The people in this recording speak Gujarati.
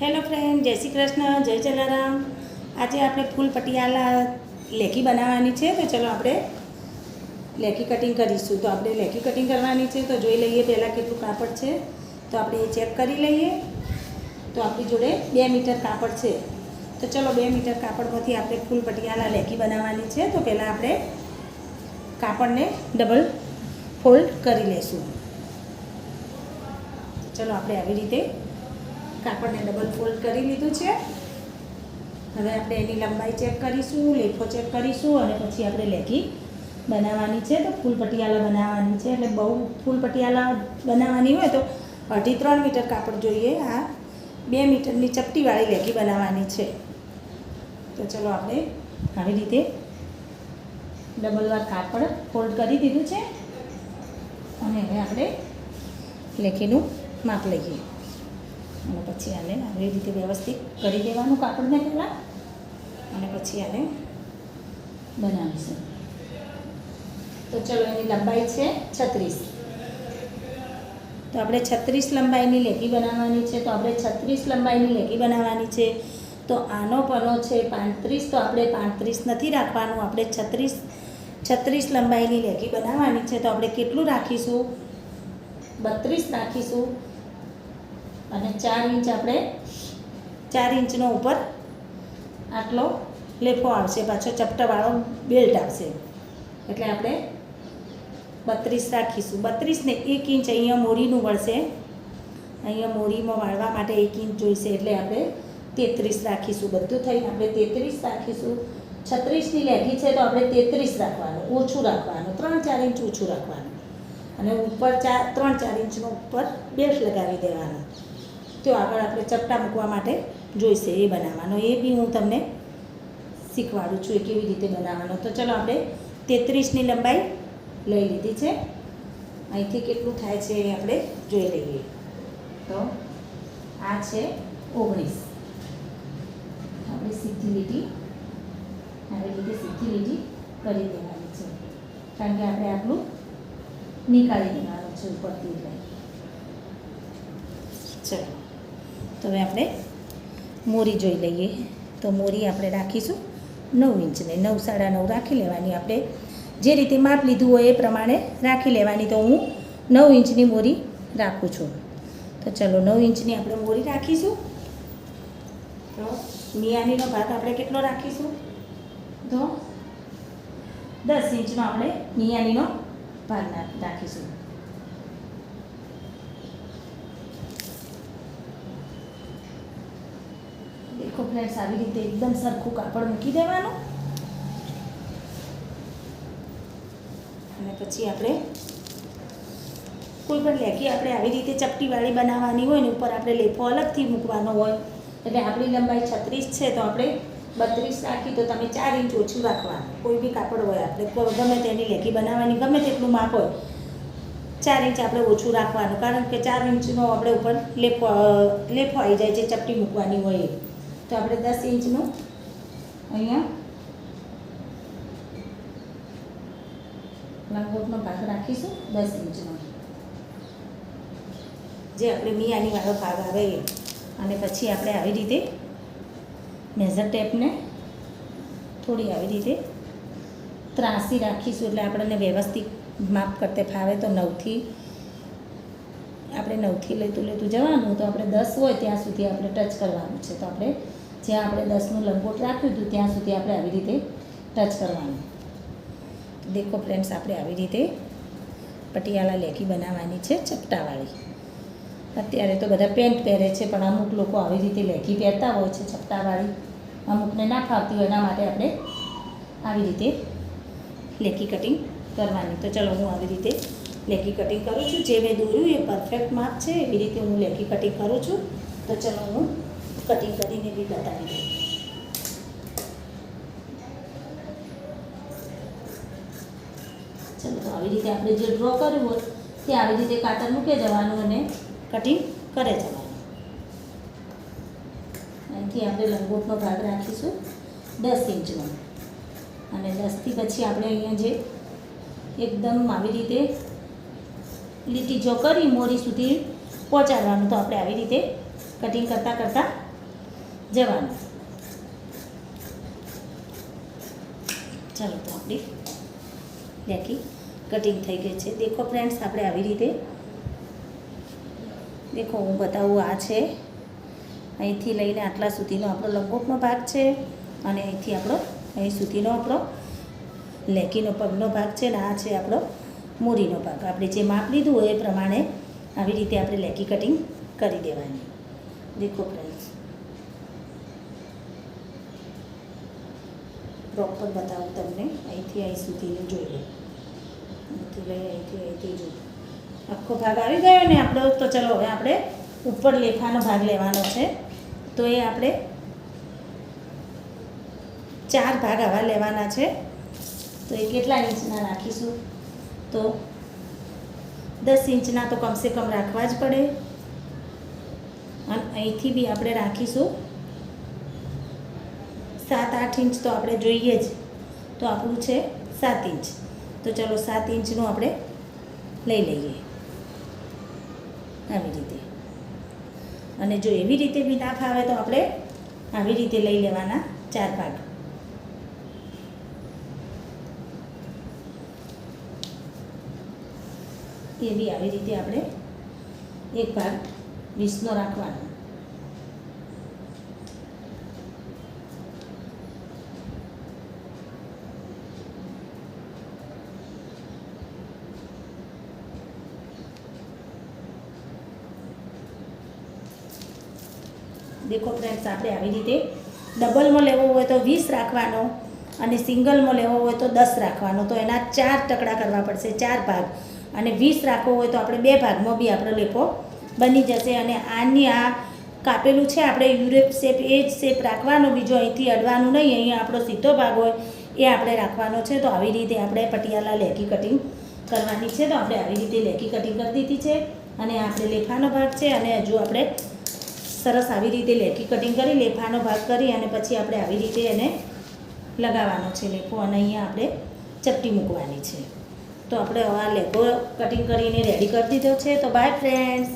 હેલો ફ્રેન્ડ, જય શ્રી કૃષ્ણ, જય જલારામ. આજે આપણે ફૂલ પટિયાલા લેખી બનાવવાની છે, તો ચલો આપણે લેખી કટિંગ કરીશું. તો આપણે લેખી કટિંગ કરવાની છે, તો જોઈ લઈએ પહેલાં કેટલું કાપડ છે. તો આપણે એ ચેક કરી લઈએ. તો આપણી જોડે બે મીટર કાપડ છે. તો ચલો બે મીટર કાપડમાંથી આપણે ફૂલ પટિયાલા લેખી બનાવવાની છે, તો પહેલાં આપણે કાપડને ડબલ ફોલ્ડ કરી લઈશું ચલો આપણે આવી રીતે કાપડને ડબલ ફોલ્ડ કરી લીધું છે. હવે આપણે એની લંબાઈ ચેક કરીશું, લેફો ચેક કરીશું અને પછી આપણે લેગી બનાવવાની છે. તો ફૂલ પટિયાલા બનાવવાની છે. એટલે બહુ ફૂલ પટિયાલા બનાવવાની હોય તો અઢી ત્રણ મીટર કાપડ જોઈએ. આ બે મીટરની ચપટીવાળી લેગી બનાવવાની છે. તો ચલો આપણે આવી રીતે ડબલ વાર કાપડ ફોલ્ડ કરી દીધું છે. અને હવે આપણે લેખીનું માપ લઈએ. અને પછી આને આવી રીતે વ્યવસ્થિત કરી દેવાનું કાપડને પહેલાં અને પછી આને બનાવીશું. તો ચલો, એની લંબાઈ છે છત્રીસ. તો આપણે છત્રીસ લંબાઈની લેગી બનાવવાની છે. તો આપણે છત્રીસ લંબાઈની લેગી બનાવવાની છે. તો આનો પનો છે પાંત્રીસ. તો આપણે પાંત્રીસ નથી રાખવાનું. આપણે છત્રીસ છત્રીસ લંબાઈની લેગી બનાવવાની છે. તો આપણે કેટલું રાખીશું? બત્રીસ રાખીશું. અને ચાર ઇંચ આપણે ચાર ઇંચનો ઉપર આટલો લેફો આવશે, પાછો ચપટાવાળો બેલ્ટ આવશે. એટલે આપણે બત્રીસ રાખીશું. બત્રીસને એક ઇંચ અહીંયા મોરીનું વળશે. અહીંયા મોરીમાં વાળવા માટે એક ઇંચ જોઈશે, એટલે આપણે તેત્રીસ રાખીશું. બધું થઈને આપણે તેત્રીસ રાખીશું. છત્રીસની લેખી છે તો આપણે તેત્રીસ રાખવાનું, ઓછું રાખવાનું. ત્રણ ચાર ઇંચ ઓછું રાખવાનું. અને ઉપર ચાર, ત્રણ ચાર ઇંચનો ઉપર બેલ્ટ લગાવી દેવાનો. તો આગળ આપણે ચપટા મૂકવા માટે જોઈશે એ બનાવવાનો. એ બી હું તમને શીખવાડું છું એ કેવી રીતે બનાવવાનો. તો ચલો આપણે તેત્રીસની લંબાઈ લઈ લીધી છે. અહીંથી કેટલું થાય છે એ આપણે જોઈ લઈએ. તો આ છે ઓગણીસ. આપણે સીધી લીટી આવી રીતે સીધી લીટી કરી દેવાની છે. કારણ કે આપણે આટલું નીકાળી દેવાનું છે ઉપરથી એટલે. ચલો. તો હવે આપણે મોરી જોઈ લઈએ. તો મોરી આપણે રાખીશું નવ ઇંચને. નવ સાડા નવ રાખી લેવાની. આપણે જે રીતે માપ લીધું હોય એ પ્રમાણે રાખી લેવાની. તો હું નવ ઇંચની મોરી રાખું છું. તો ચલો નવ ઇંચની આપણે મોરી રાખીશું. તો મિયાનીનો ભાગ આપણે કેટલો રાખીશું? તો દસ ઇંચનો આપણે મિયાનીનો ભાગ રાખીશું. દેખો ફ્રેન્ડ્સ આવી રીતે એકદમ સરખું કાપડ મૂકી દેવાનું. અને પછી આપણે કોઈ પણ લેખી આપણે આવી રીતે ચપટીવાળી બનાવવાની હોય ને ઉપર આપણે લેફો અલગથી મૂકવાનો હોય એટલે આપણી લંબાઈ છત્રીસ છે તો આપણે બત્રીસ રાખી તો તમે ચાર ઇંચ ઓછું રાખવાનું. કોઈ બી કાપડ હોય આપણે ગમે તેની લેખી બનાવવાની ગમે તેટલું માપ હોય ચાર ઇંચ આપણે ઓછું રાખવાનું. કારણ કે ચાર ઇંચનો આપણે ઉપર અ, લેફો આવી જાય છે ચપટી મૂકવાની હોય. તો આપણે દસ ઇંચનું અહીંયા લંગોટનો ભાગ રાખીશું દસ ઇંચનો. જે આપણે મિયાની વાળો ભાગ આવે અને પછી આપણે આવી રીતે મેઝર ટેપને થોડી આવી રીતે ત્રાસી રાખીશું એટલે આપણને વ્યવસ્થિત માપ કરતે ફાવે તો નવથી આપણે નવથી લેતું લેતું જવાનું તો આપણે દસ હોય ત્યાં સુધી આપણે ટચ કરવાનું છે. તો આપણે જ્યાં આપણે દસનું લંગોટ રાખ્યું હતું ત્યાં સુધી આપણે આવી રીતે ટચ કરવાનું. દેખો ફ્રેન્ડ્સ, આપણે આવી રીતે પટિયાલા લેખી બનાવવાની છે ચપટાવાળી. અત્યારે તો બધા પેન્ટ પહેરે છે, પણ અમુક લોકો આવી રીતે લેખી પહેરતા હોય છે ચપટાવાળી. અમુકને ના ફાવતી હોય, એના માટે આપણે આવી રીતે લેખી કટિંગ કરવાની. તો ચલો હું આવી રીતે લેખી કટિંગ કરું છું. જે મેં દોર્યું એ પરફેક્ટ માપ છે. એવી રીતે હું લેખી કટિંગ કરું છું. તો ચલો હું કટિંગ કરીને બી બતાવી દઉં. ચલો આવી રીતે આપણે જે ડ્રો કર્યું હોય, તે આવી રીતે કાતર મૂકે જવાનું અને કટિંગ કરે જવાનું. અહીંથી આપણે લંગોટનો ભાગ રાખીશું દસ ઇંચનો. અને દસથી પછી આપણે અહીંયા જે એકદમ આવી રીતે લીટી જો કરી મોરી સુધી પહોંચાડવાનું. તો આપણે આવી રીતે કટિંગ કરતાં કરતાં જવાનું. ચાલો તો આપણી લેકી કટિંગ થઈ ગઈ છે. દેખો ફ્રેન્ડ્સ આપણે આવી રીતે દેખો હું બતાવું, આ છે. અહીંથી લઈને આટલા સુધીનો આપણો લંગોટનો ભાગ છે અને અહીંથી આપણો અહીં સુધીનો આપણો લેકીનો પગનો ભાગ છે ને આ છે આપણો મોરીનો ભાગ. આપણે જે માપ લીધું હોય એ પ્રમાણે આવી રીતે આપણે લેકી કટિંગ કરી દેવાની. દેખો ફ્રેન્ડ્સ પ્રોપર બતાવું તમને. અહીંથી અહીં સુધીનું જોઈ લો. અહીંથી લઈ, અહીંથી અહીંથી જો આખો ભાગ આવી ગયો ને આપણો, તો ચલો હવે આપણે ઉપર લેખાનો ભાગ લેવાનો છે. તો એ આપણે ચાર ભાગ આવા લેવાના છે. તો એ કેટલા ઇંચના રાખીશું તો દસ ઇંચના તો કમસે કમ રાખવા જ પડે. અને અહીંથી બી આપણે રાખીશું. સાત આઠ ઇંચ તો આપણે જોઈએ જ. તો આપણું છે સાત ઇંચ. તો ચલો સાત ઇંચનું આપણે લઈ લઈએ. આવી રીતે. અને જો એવી રીતે બી ના ફાવે તો આપણે આવી રીતે લઈ લેવાના ચાર ભાગ. એ બી આવી રીતે આપણે એક ભાગ વીસનો રાખવાનો. દેખો ફ્રેન્ડ્સ આપણે આવી રીતે ડબલમાં લેવો હોય તો વીસ રાખવાનો અને સિંગલમાં લેવો હોય તો દસ રાખવાનો. તો એના ચાર ટકડા કરવા પડશે, ચાર ભાગ. અને વીસ રાખવો હોય તો આપણે બે ભાગમાં બી આપણો લેપો બની જશે અને આની આ કાપેલું છે, આપણે યુરેપ શેપ, એ જ શેપ રાખવાનો, બીજો અહીંથી અડવાનું નહીં અહીંયા આપણો સીધો ભાગ હોય, એ આપણે રાખવાનો છે. તો આવી રીતે આપણે પટિયાલા લેકી કટિંગ કરવાની છે. તો આપણે આવી રીતે લેકી કટિંગ કરી દીધી છે અને આપણે લેફાનો ભાગ છે અને હજુ આપણે સરસ આવી રીતે લેકી કટિંગ કરી, લેફાનો ભાગ કરી અને પછી આપણે આવી રીતે એને લગાવવાનો છે લેફો અને અહીંયા આપણે ચપટી મૂકવાની છે. તો આપણે હવે આ લેગો કટિંગ કરીને રેડી કરી દીધો છે. તો બાય ફ્રેન્ડ્સ